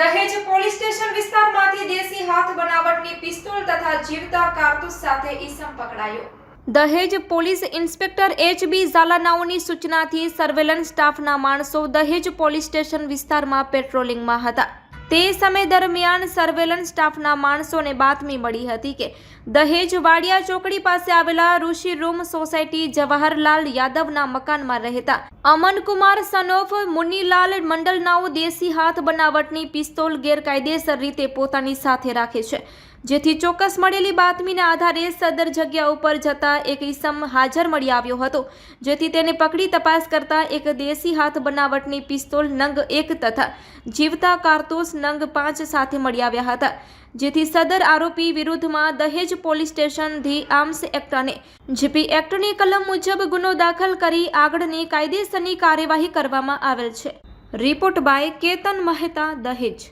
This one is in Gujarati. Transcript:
દહેજ પોલીસ સ્ટેશન વિસ્તારમાંથી દેશી હાથ બનાવટની પિસ્તોલ તથા જીવતા કારતૂસ સાથે ઈસમ પકડાયો. દહેજ પોલીસ ઇન્સ્પેક્ટર એચ બી ઝાલાનાઓની સૂચનાથી સર્વેલન્સ સ્ટાફના માણસો દહેજ પોલીસ સ્ટેશન વિસ્તારમાં પેટ્રોલિંગમાં હતા. તે સમય દરમિયાન સર્વેલન્સ સ્ટાફના માણસોને બાતમી મળી હતી કે દહેજ વાડિયા ચોકડી પાસે આવેલા ઋષિ રૂમ સોસાયટી જવાહરલાલ યાદવના મકાનમાં રહેતા અમનકુમાર સનોફ મુનીલાલ મંડલનાઓ દેશી હાથ બનાવટની પિસ્તોલ ગેરકાયદેસર રીતે પોતાની સાથે રાખે છે. જેથી ચોક્કસ મળેલી બાતમીના આધારે સદર જગ્યા ઉપર જતા એક ઈસમ હાજર મળી આવ્યો હતો, જેથી તેને પકડી તપાસ કરતા એક દેશી હાથ બનાવટની પિસ્તોલ નંગ એક તથા જીવતા કારતૂસ નંગ પાંચ સાથે મળી આવ્યા હતા, જેથી સદર આરોપી વિરુદ્ધમાં દહેજ police station the arms act અને જીપી એક્ટની કલમ મુજબ ગુનો દાખલ કરી આગળની કાયદેસરની કાર્યવાહી કરવામાં આવેલ છે. રિપોર્ટ બાય કેતન મહેતા દહેજ.